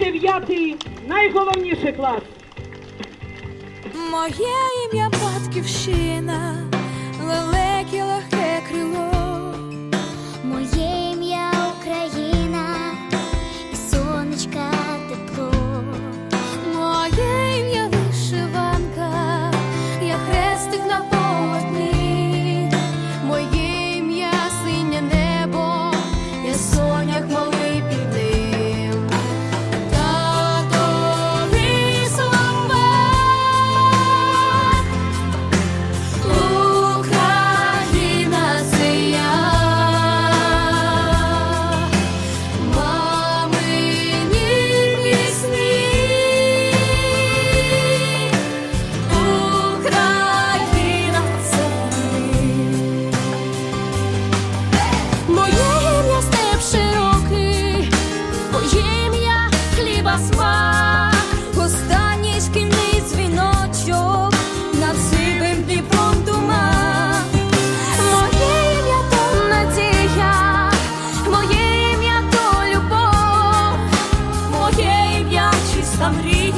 Дев'ятий, найголовніший клас. Моє ім'я батьківщина, велике легке крило.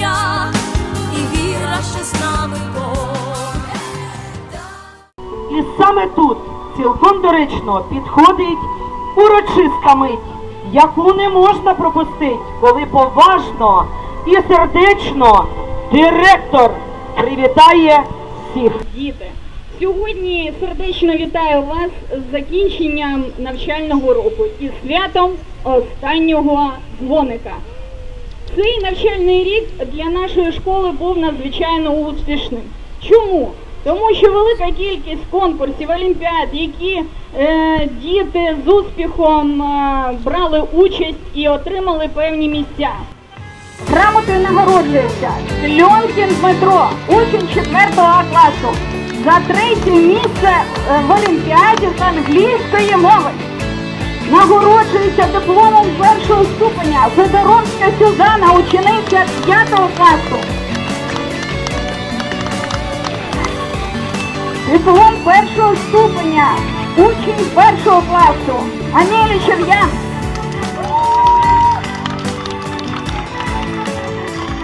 Мрія, і віра, що з нами Бог. І саме тут цілком доречно підходить урочиста мить, яку не можна пропустити, коли поважно і сердечно директор привітає всіх. Діти, сьогодні сердечно вітаю вас з закінченням навчального року і святом останнього дзвоника. Цей навчальний рік для нашої школи був надзвичайно успішним. Чому? Тому що велика кількість конкурсів, олімпіад, які е, діти з успіхом е, брали участь і отримали певні місця. Грамотою нагороджується Кльонкін Дмитро, учень 4 А класу, за третє місце е, в Олімпіаді з англійської мови. Нагороджується дипломом першого ступеня Федоровська Сюзана, учениця 5 класу. Диплом першого ступеня, учень першого класу, Анелі Чер'ян.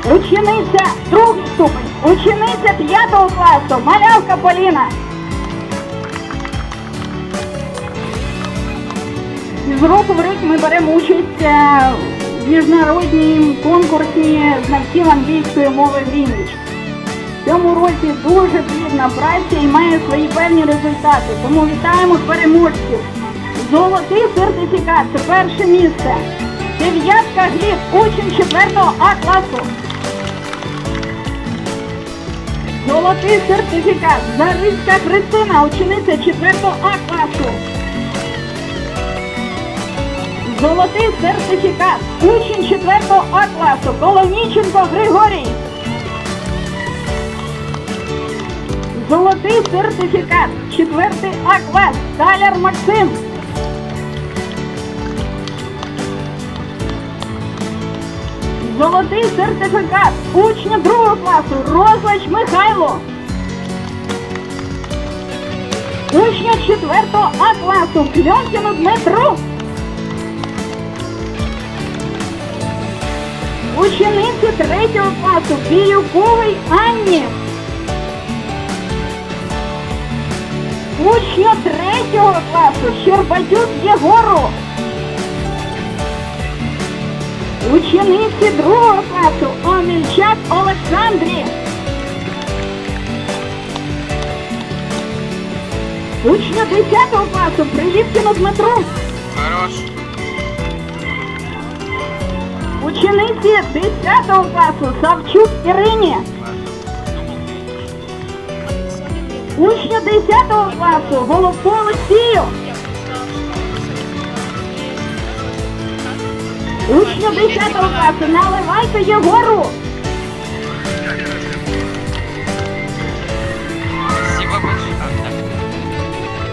Учениця другий ступень, учениця п'ятого класу, малявка Поліна. З року в рік ми беремо участь е, в міжнародній конкурсі знавців англійської мови Грінвіч. В цьому році дуже плідна праця і має свої певні результати. Тому вітаємо переможців. Золотий сертифікат це перше місце. Дев'ятка гліб, учень 4 А класу. Золотий сертифікат. Зарицька Христина, учениця 4 А класу. Золотий сертифікат. Учень 4 А класу. Колоніченко Григорій. Золотий сертифікат. 4 А клас. Таляр Максим. Золотий сертифікат. Учня другого класу. Розлач Михайло. Учня 4 А класу. Кльонкіну Дмитру. Учениці 3 класу. Біюковій Анні. Учню 3 класу. Щербатюк Єгору. Учениці 2 класу. Омельчак Олександрі. Учню 10 класу. Приліпкіну Дмитру. Хорош. Учениці 10 класу Савчук Ірині. Учню 10 класу Головко Олексію. Учню 10 класу Наливайко Єгору.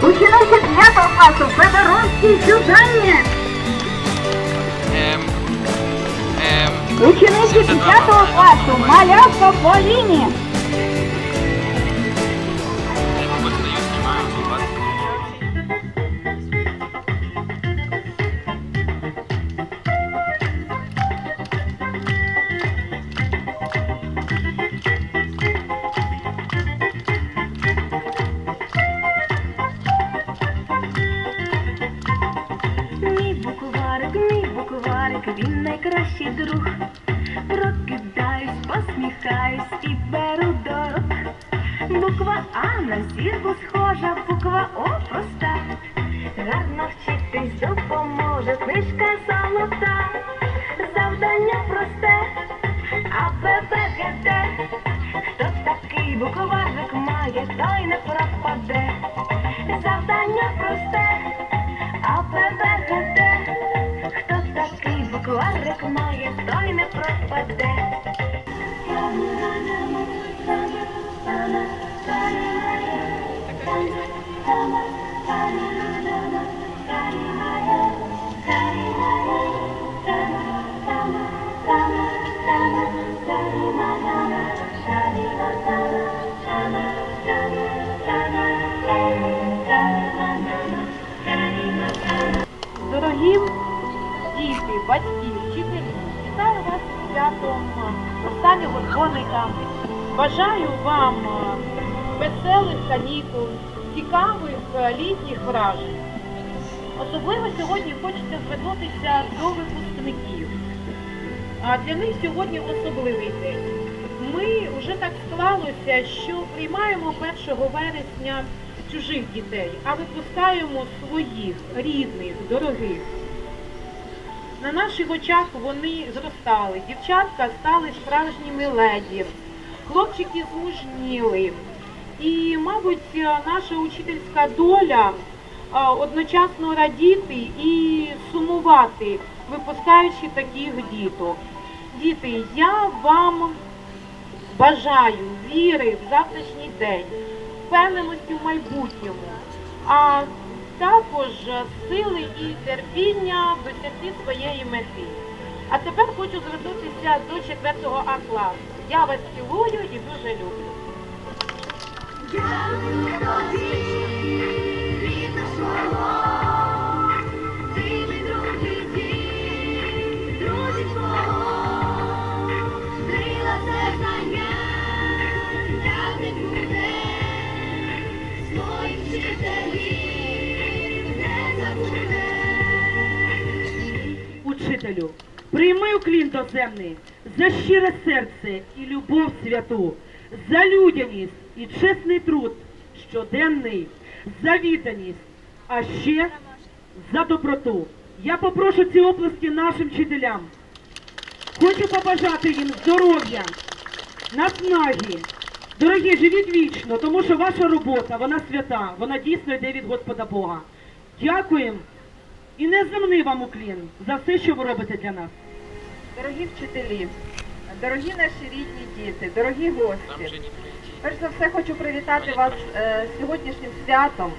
Учениці 5 класу Федоровській Сюзанні. Учениці 10 класу Малявка Поліні. Найкращий друг. Прокидаюсь, посміхаюсь і беру до. Буква А на зірку схожа, буква О проста. Гарно вчитись допоможе книжка золота. Завдання просте, а Б. Хто такий букварик має, той не пропаде. Завдання просте, Дорогі діти, батьки, святом останнього дзвоника. Бажаю вам е, веселих канікул, цікавих е, літніх вражень. Особливо сьогодні хочеться звернутися до випускників. Для них сьогодні особливий день. Ми вже так склалося, що приймаємо 1 вересня чужих дітей, а випускаємо своїх, рідних, дорогих. На наших очах вони зростали, дівчатка стали справжніми леді, хлопчики змужніли. І, мабуть, наша учительська доля одночасно радіти і сумувати, випускаючи таких діток. Діти, я вам бажаю віри в завтрашній день, впевненості в майбутньому, а також сили і терпіння досягти своєї мети. А тепер хочу звернутися до 4 А класу. Я вас цілую і дуже люблю. Учителю, прийми уклін доземний за щире серце і любов святу, за людяність і чесний труд щоденний, за відданість, а ще за доброту. Я попрошу ці оплески нашим вчителям. Хочу побажати їм здоров'я, наснаги. Дорогі, живіть вічно, тому що ваша робота, вона свята, вона дійсно йде від Господа Бога. Дякуємо і неземний вам уклін за все, що ви робите для нас. Дорогі вчителі, дорогі наші рідні діти, дорогі гості. Перш за все хочу привітати вас е, сьогоднішнім святом,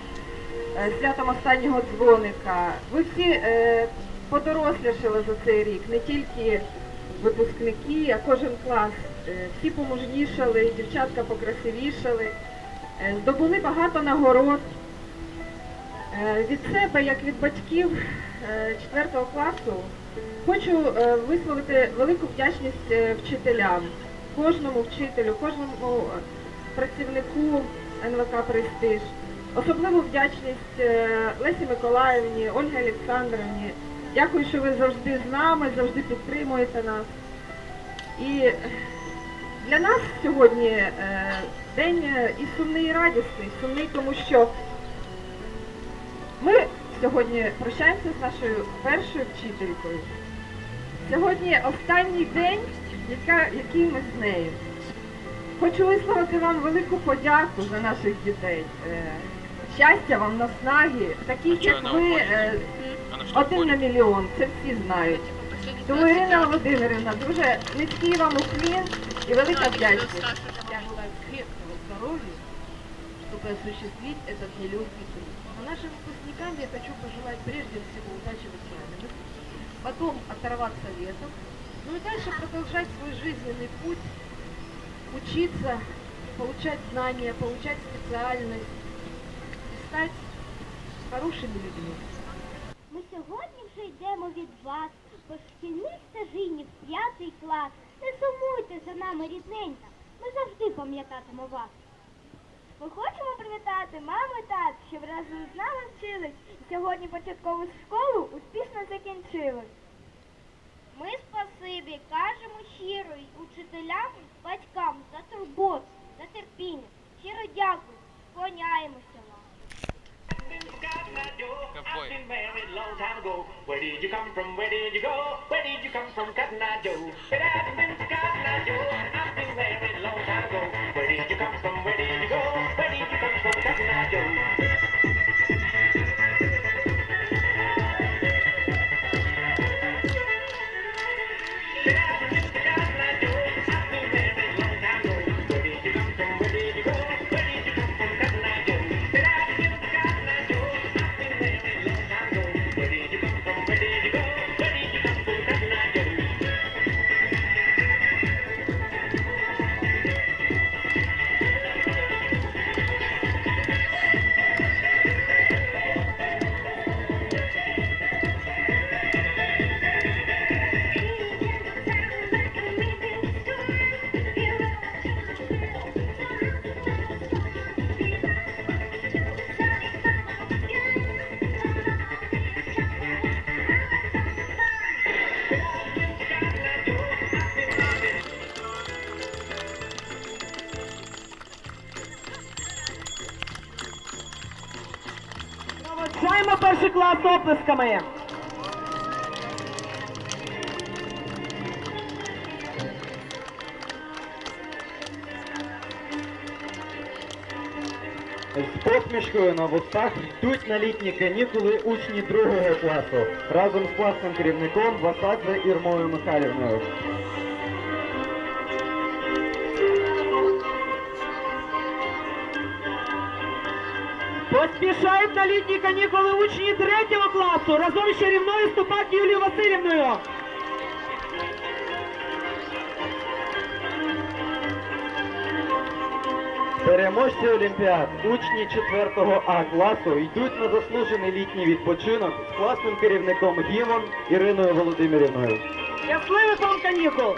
е, святом останнього дзвоника. Ви всі е, подорослішали за цей рік, не тільки випускники, а кожен клас. Е, всі помужнішали, дівчатка покрасивішали, е, здобули багато нагород. Е, Від себе, як від батьків 4 класу, хочу е, висловити велику вдячність е, вчителям, кожному вчителю, кожному е, працівнику НВК Престиж. Особливу вдячність е, Лесі Миколаївні, Ольгі Олександровні. Дякую, що ви завжди з нами, завжди підтримуєте нас. І для нас сьогодні е, день е, і сумний, і радісний. Сумний, тому що ми сьогодні прощаємося з нашою першою вчителькою. Сьогодні останній день, яка, який ми з нею. Хочу висловити вам велику подяку за наших дітей. Е, Щастя вам, наснаги, таких як ви, е, один на мільйон, це всі знають. Тому Ірина Володимирівна, дуже низький вам уклін і велика вдячність чтобы осуществить этот нелегкий труд. А нашим выпускникам я хочу пожелать прежде всего удачи в экзаменах, потом оторваться летом, ну и дальше продолжать свой жизненный путь, учиться, получать знания, получать специальность и стать хорошими людьми. Ми сьогодні вже йдемо від вас по шкільній стежині в п'ятий клас. Не сумуйте за нами, рідненька. Ми завжди пам'ятатимо вас. Ми хочемо привітати маму і тат, щоб разом з нами вчились і сьогодні початкову школу успішно закінчили. Ми спасибі кажемо щиро й учителям, батькам за турботу, за терпіння. Щиро дякую, склоняємося вам. Where did you come from? again. Клас оплесками. З посмішкою на вустах йдуть на літні канікули учні другого класу разом з класним керівником Васадзе Ірмою Михайлівною. Поспішають на літні канікули учні третього класу разом з чарівною Ступак Юлією Васильівною. Переможці Олімпіад, учні 4 А класу йдуть на заслужений літній відпочинок з класним керівником Гімом Іриною Володимирівною. Щасливих вам канікул!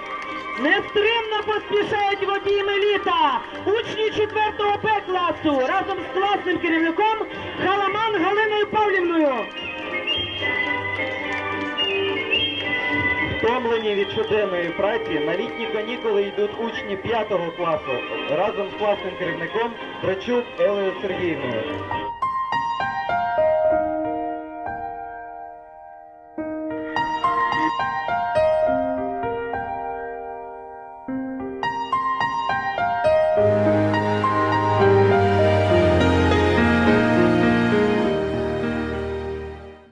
Нестримно поспішають в обійми літа учні 4-го Б класу разом з класним керівником Халаман Галиною Павлівною. Втомлені від щоденної праці на літні канікули йдуть учні 5 класу разом з класним керівником Брачук Елею Сергіївною.